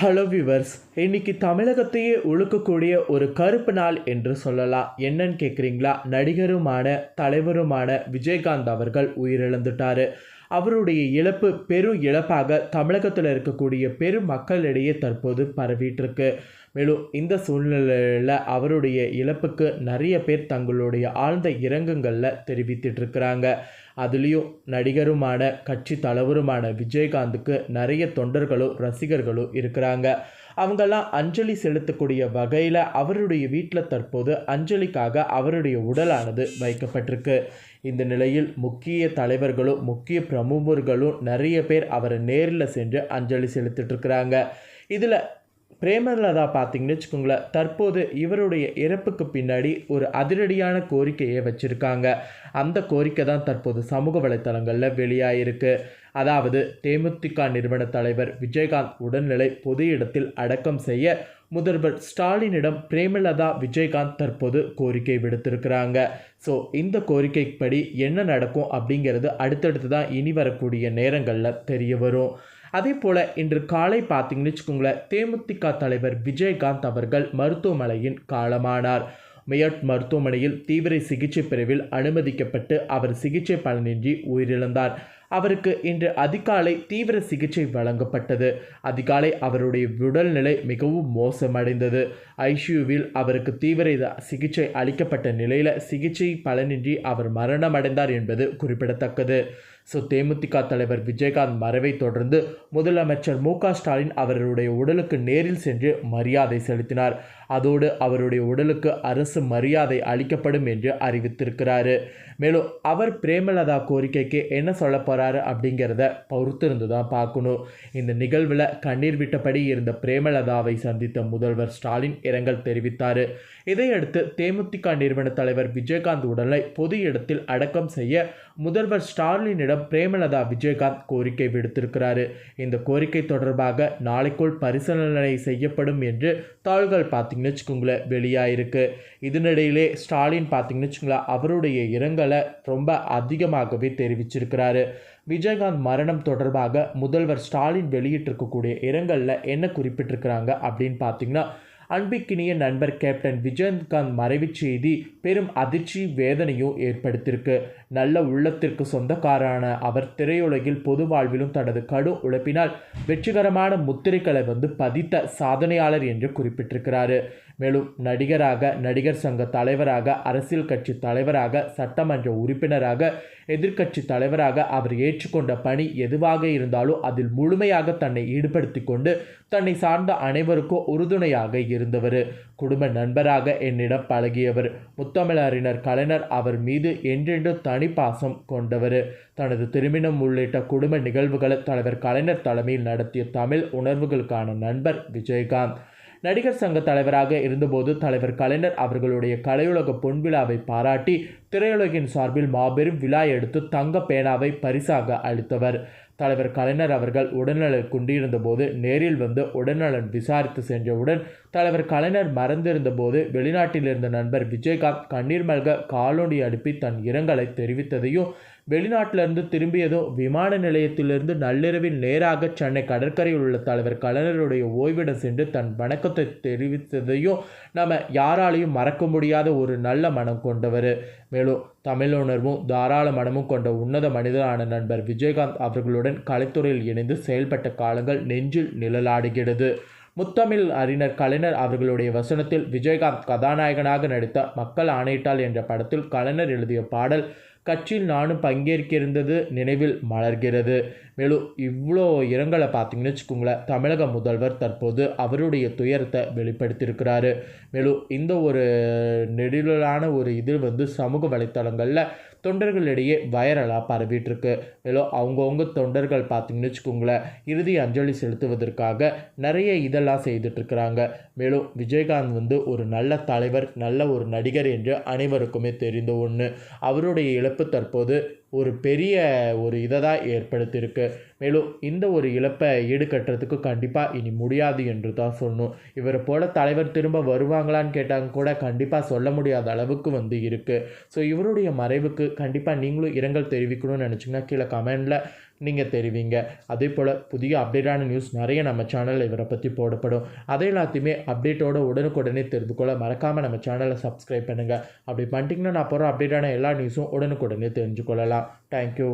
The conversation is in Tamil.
ஹலோ வியூவர்ஸ் இன்னைக்கு தமிழகத்தையே ஒழுக்கக்கூடிய ஒரு கருப்பு நாள் என்று சொல்லலாம். என்னன்னு கேட்குறீங்களா நடிகருமான தலைவருமான விஜயகாந்த் அவர்கள் உயிரிழந்துட்டார். அவருடைய இழப்பு பெரும் இழப்பாக தமிழகத்தில் இருக்கக்கூடிய பெரும் மக்களிடையே தற்போது பரவிட்டுருக்கு. மேலும் இந்த சூழ்நிலையில் அவருடைய இழப்புக்கு நிறைய பேர் தங்களுடைய ஆழ்ந்த இரங்கங்களில் தெரிவித்துட்டு இருக்கிறாங்க அதுலேயும் நடிகருமான கட்சி தலைவருமான விஜயகாந்துக்கு நிறைய தொண்டர்களும் ரசிகர்களும் இருக்கிறாங்க. அவங்கெல்லாம் அஞ்சலி செலுத்தக்கூடிய வகையில் அவருடைய வீட்டில் தற்போது அஞ்சலிக்காக அவருடைய உடலானது வைக்கப்பட்டிருக்கு. இந்த நிலையில் முக்கிய தலைவர்களும் முக்கிய பிரமுகர்களும் நிறைய பேர் அவரை நேரில் சென்று அஞ்சலி செலுத்திட்டு இருக்கிறாங்க. இதில் பிரேமலதா பார்த்தீங்கன்னு வச்சுக்கோங்களேன் தற்போது இவருடைய இறப்புக்கு பின்னாடி ஒரு அதிரடியான கோரிக்கையை வச்சுருக்காங்க. அந்த கோரிக்கை தான் தற்போது சமூக வலைத்தளங்களில் வெளியாயிருக்கு. அதாவது தேமுதிக நிறுவன தலைவர் விஜயகாந்த் உடல்நிலை பொது இடத்தில் அடக்கம் செய்ய முதல்வர் ஸ்டாலினிடம் பிரேமலதா விஜயகாந்த் தற்போது கோரிக்கை விடுத்திருக்கிறாங்க. ஸோ இந்த கோரிக்கைப்படி என்ன நடக்கும் அப்படிங்கிறது அடுத்தடுத்து தான் இனி வரக்கூடிய நேரங்களில் தெரிய வரும். அதே போல் இன்று காலை பார்த்தீங்கன்னு வச்சுக்கோங்களேன் தேமுதிக தலைவர் விஜயகாந்த் அவர்கள் மருத்துவமனையின் காலமானார். மெயட் மருத்துவமனையில் தீவிர சிகிச்சை பிரிவில் அனுமதிக்கப்பட்டு அவர் சிகிச்சை பலனின்றி உயிரிழந்தார். அவருக்கு இன்று அதிகாலை தீவிர சிகிச்சை வழங்கப்பட்டது. அதிகாலை அவருடைய உடல்நிலை மிகவும் மோசமடைந்தது. ஐசியூவில் அவருக்கு தீவிர சிகிச்சை அளிக்கப்பட்ட நிலையில் சிகிச்சை பலனின்றி அவர் மரணமடைந்தார் என்பது குறிப்பிடத்தக்கது. ஸோ தேமுதிக தலைவர் விஜயகாந்த் மறைவை தொடர்ந்து முதலமைச்சர் மு ஸ்டாலின் அவருடைய உடலுக்கு நேரில் சென்று மரியாதை செலுத்தினார். அதோடு அவருடைய உடலுக்கு அரசு மரியாதை அளிக்கப்படும் என்று அறிவித்திருக்கிறாரு. மேலும் அவர் பிரேமலதா கோரிக்கைக்கு என்ன சொல்ல போகிறாரு அப்படிங்கிறத பொறுத்திருந்து தான் பார்க்கணும். இந்த நிகழ்வில் கண்ணீர் விட்டபடி இருந்த பிரேமலதாவை சந்தித்த முதல்வர் ஸ்டாலின் இரங்கல் தெரிவித்தார். இதையடுத்து தேமுதிக நிறுவன தலைவர் விஜயகாந்த் உடலை பொது இடத்தில் அடக்கம் செய்ய முதல்வர் ஸ்டாலினிடம் பிரேமலதா விஜயகாந்த் கோரிக்கை விடுத்திருக்கிறாரு. இந்த கோரிக்கை தொடர்பாக நாளைக்குள் பரிசீலனை செய்யப்படும் என்று தாள்கள் பார்த்தீங்கன்னு வச்சுக்கோங்களேன் வெளியாயிருக்கு. இதனிடையிலே ஸ்டாலின் பார்த்தீங்கன்னு வச்சுக்கோங்களேன் அவருடைய இரங்கலை ரொம்ப அதிகமாகவே தெரிவிச்சிருக்கிறாரு. விஜயகாந்த் மரணம் தொடர்பாக முதல்வர் ஸ்டாலின் வெளியிட்டிருக்கக்கூடிய இரங்கலில் என்ன குறிப்பிட்டிருக்கிறாங்க அப்படின்னு பார்த்தீங்கன்னா அன்பிக்கினிய நண்பர் கேப்டன் விஜயகாந்த் மறைவு செய்தி பெரும் அதிர்ச்சி வேதனையும் ஏற்படுத்தியிருக்கு. நல்ல உள்ளத்திற்கு சொந்தக்காரான அவர் திரையுலகில் பொது வாழ்விலும் தனது கடும் உழைப்பினால் வெற்றிகரமான முத்திரைகளை வந்து பதித்த சாதனையாளர் என்று குறிப்பிட்டிருக்கிறாரு. மேலும் நடிகராக நடிகர் சங்க தலைவராக அரசியல் கட்சி தலைவராக சட்டமன்ற உறுப்பினராக எதிர்க்கட்சி தலைவராக அவர் ஏற்றுக்கொண்ட பணி எதுவாக இருந்தாலும் அதில் முழுமையாக தன்னை ஈடுபடுத்தி கொண்டு தன்னை சார்ந்த அனைவருக்கும் உறுதுணையாக இருந்தவர். குடும்ப நண்பராக என்னிடம் பழகியவர். முத்தமிழறிஞர் கலைஞர் அவர் மீது என்றென்று தனிப்பாசம் கொண்டவர். தனது திருமணம் உள்ளிட்ட குடும்ப நிகழ்வுகளை தலைவர் கலைஞர் தலைமையில் நடத்திய தமிழ் உணர்வுகளுக்கான நண்பர் விஜயகாந்த். நடிகர் சங்க தலைவராக இருந்தபோது தலைவர் கலைஞர் அவர்களுடைய கலையுலக பொன்விழாவை பாராட்டி திரையுலகின் சார்பில் மாபெரும் விழா எடுத்து தங்க பேனாவை பரிசாக அளித்தவர். தலைவர் கலைஞர் அவர்கள் உடல்நலன் கொண்டிருந்தபோது நேரில் வந்து உடல்நலன் விசாரித்து சென்றவுடன் தலைவர் கலைஞர் மறந்திருந்தபோது வெளிநாட்டில் இருந்த நண்பர் விஜயகாந்த் கண்ணீர் மல்க காலொண்டி அனுப்பி தன் இரங்கலை தெரிவித்ததையும் வெளிநாட்டிலிருந்து திரும்பியதும் விமான நிலையத்திலிருந்து நள்ளிரவில் நேராக சென்னை கடற்கரையில் உள்ள தலைவர் கலைஞருடைய ஓய்விடம் சென்று தன் வணக்கத்தை தெரிவித்ததையும் நம்ம யாராலையும் மறக்க முடியாத ஒரு நல்ல மனம் கொண்டவர். மேலும் தமிழுணர்வும் தாராள மனமும் கொண்ட உன்னத மனிதரான நண்பர் விஜயகாந்த் அவர்களுடன் கலைத்துறையில் இணைந்து செயல்பட்ட காலங்கள் நெஞ்சில் நிழலாடுகிறது. முத்தமிழ் அறிஞர் கலைஞர் அவர்களுடைய வசனத்தில் விஜயகாந்த் கதாநாயகனாக நடித்த மக்கள் ஆணையிட்டால் என்ற படத்தில் கலைஞர் எழுதிய பாடல் கட்சியில் நானும் பங்கேற்கிருந்தது நினைவில் மலர்கிறது. மேலும் இவ்வளோ இரங்கலை பார்த்தீங்கன்னு வச்சுக்கோங்களேன் தமிழக முதல்வர் தற்போது அவருடைய துயரத்தை வெளிப்படுத்தியிருக்கிறாரு. மேலும் இந்த ஒரு நெடிலான ஒரு இது வந்து சமூக வலைத்தளங்களில் தொண்டர்களிடையே வைரலாக பரவிட்டுருக்கு. மேலும் அவங்கவுங்க தொண்டர்கள் பார்த்திங்கன்னு வச்சுக்கோங்களேன் இறுதி அஞ்சலி செலுத்துவதற்காக நிறைய இதெல்லாம் செய்துட்ருக்குறாங்க மேலும் விஜயகாந்த் வந்து ஒரு நல்ல தலைவர் நல்ல ஒரு நடிகர் என்று அனைவருக்குமே தெரிந்த ஒன்று அவருடைய இழப்பு தற்போது ஒரு பெரிய ஒரு இதை தான் ஏற்படுத்தியிருக்கு. மேலும் இந்த ஒரு இழப்பை ஈடுகட்டுறதுக்கு கண்டிப்பாக இனி முடியாது என்று தான் சொன்னோம் இவரை போல தலைவர் திரும்ப வருவாங்களான்னு கேட்டாங்க கூட கண்டிப்பாக சொல்ல முடியாத அளவுக்கு வந்து இருக்குது ஸோ இவருடைய மறைவுக்கு கண்டிப்பாக நீங்களும் இரங்கல் தெரிவிக்கணும்னு நினச்சிங்கன்னா கீழே கமெண்டில் நீங்கள் தெரிவிங்க. அதே போல் புதிய அப்டேட்டான நியூஸ் நிறைய நம்ம சேனலில் இவரை பற்றி போடப்படும். அதை எல்லாத்தையுமே அப்டேட்டோட உடனுக்குடனே தெரிந்து கொள்ள மறக்காமல் நம்ம சேனலை சப்ஸ்கிரைப் பண்ணுங்கள் அப்படி பண்ணிட்டீங்கன்னா நான் போகிற அப்டேட்டான எல்லா நியூஸும் உடனுக்குடனே தெரிஞ்சு கொள்ளலாம். தேங்க்யூ